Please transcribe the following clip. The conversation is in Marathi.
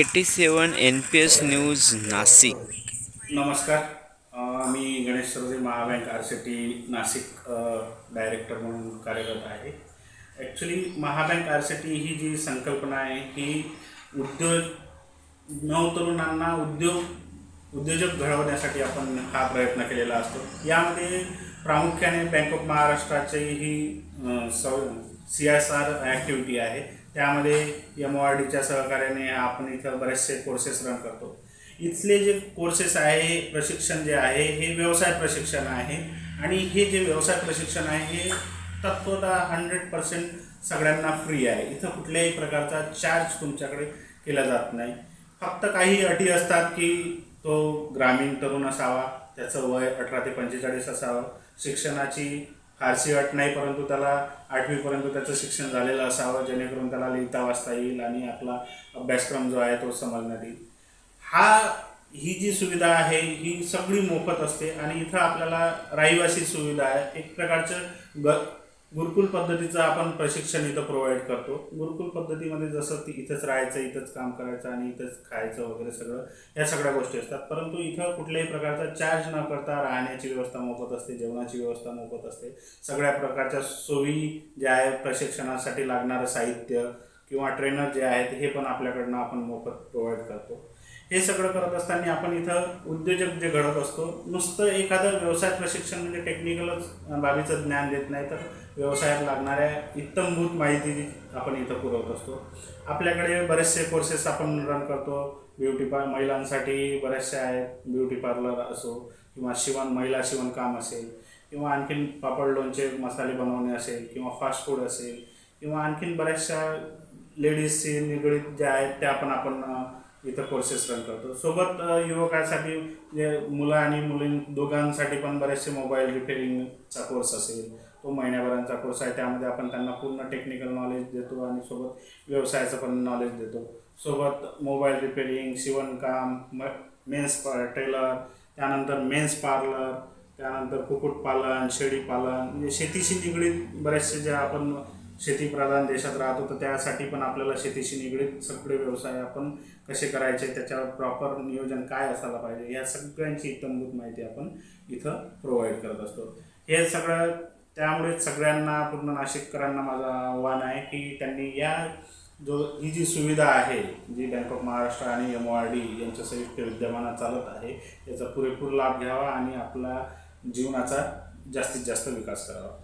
Eighty seven N P S news Nashik. नमस्कार. मी Ganesh Sarde Mahabank R C T Nashik director म्हणून कार्यरत आहे. Actually Mahabank R C T ही जी संकल्पना आहे ही उद्योग नवतरुणांना उद्योग उद्योजक घडवण्यासाठी आपण हा प्रयत्न केलेला असतो. यामध्ये प्रामुख्याने बँक ऑफ महाराष्ट्राची ही अ, सी एस आर ॲक्टिव्हिटी आहे. त्यामध्ये एम ओ आर डीच्या सहकार्याने आपण इथं बरेचसे कोर्सेस रन करतो. इथले जे कोर्सेस आहे प्रशिक्षण जे आहे हे व्यवसाय प्रशिक्षण आहे. आणि हे जे व्यवसाय प्रशिक्षण आहे हे तत्वता हंड्रेड पर्सेंट सगळ्यांना फ्री आहे. इथं कुठल्याही प्रकारचा चार्ज तुमच्याकडे केला जात नाही. फक्त काही अटी असतात की तो ग्रामीण तरुण असावा त्याचं वय अठरा ते पंचेचाळीस असावं शिक्षणाची फारशी अट नाही परंतु त्याला आठवीपर्यंत त्याचं शिक्षण झालेलं असावं जेणेकरून त्याला लिहिता वाचता येईल आणि आपला अभ्यासक्रम जो आहे तो समजण्यात येईल. हा ही जी सुविधा आहे ही सगळी मोफत असते आणि इथं आपल्याला रहिवासी सुविधा आहे. एक प्रकारचं ग गुरुकुल पद्धतीचं आपण प्रशिक्षण इथं प्रोव्हाइड करतो. गुरुकुल पद्धतीमध्ये जसं ती इथंच राहायचं इथंच काम करायचं आणि इथंच खायचं वगैरे सगळं या सगळ्या गोष्टी असतात. परंतु इथं कुठल्याही प्रकारचा चार्ज न करता राहण्याची व्यवस्था मोफत असते जेवणाची व्यवस्था मोफत असते. सगळ्या प्रकारच्या सोयी ज्या आहे प्रशिक्षणासाठी लागणारं साहित्य किंवा ट्रेनर जे आहेत हे पण आपल्याकडनं आपण मोफत प्रोव्हाइड करतो. हे सगळं करत असताना आपण इथं उद्योजक जे घडत असतो नुसतं एखादं व्यवसाय प्रशिक्षण म्हणजे टेक्निकलच बाबीचं ज्ञान देत नाही तर व्यवसायात लागणाऱ्या इत्तमभूत माहिती आपण इथं पुरवत असतो. आपल्याकडे बरेचसे कोर्सेस आपण रन करतो. ब्युटी पार महिलांसाठी बरेचसे आहेत ब्युटी पार्लर असो किंवा शिवण महिला शिवणकाम असेल किंवा आणखीन पापड लोणचे मसाले बनवणे असेल किंवा फास्ट फूड असेल किंवा आणखीन बऱ्याचशा लेडीजशी निगडीत ज्या आहेत त्या पण आपण इथं कोर्सेस रन करतो. सोबत युवकासाठी जे मुलं आणि मुलीं दोघांसाठी पण बरेचसे मोबाईल रिपेरिंगचा कोर्स असेल. तो महिन्याभरांचा कोर्स आहे. त्यामध्ये आपण त्यांना पूर्ण टेक्निकल नॉलेज देतो आणि सोबत व्यवसायाचं पण नॉलेज देतो. सोबत मोबाईल रिपेरिंग शिवणकाम म मेन्स पा टेलर त्यानंतर मेन्स पार्लर त्यानंतर कुक्कुटपालन शेळीपालन म्हणजे शेतीशी निगडीत बरेचसे जे आपण शेतीप्रधान देशात राहतो तर त्यासाठी पण आपल्याला शेतीशी निगडीत सगळे व्यवसाय आपण कसे करायचे त्याच्यावर प्रॉपर नियोजन काय असायला पाहिजे या सगळ्यांची इत्तमभूत माहिती आपण इथं प्रोव्हाइड करत असतो. हे सगळं त्यामुळे सगळ्यांना पूर्ण नाशिककरांना माझं आव्हान आहे की त्यांनी या जो ही जी सुविधा आहे जी बँक ऑफ महाराष्ट्र आणि एम ओ आर डी यांच्या संयुक्त विद्यमानात चालत आहे याचा पुरेपूर लाभ घ्यावा आणि आपला जीवनाचा जास्तीत जास्त विकास करावा.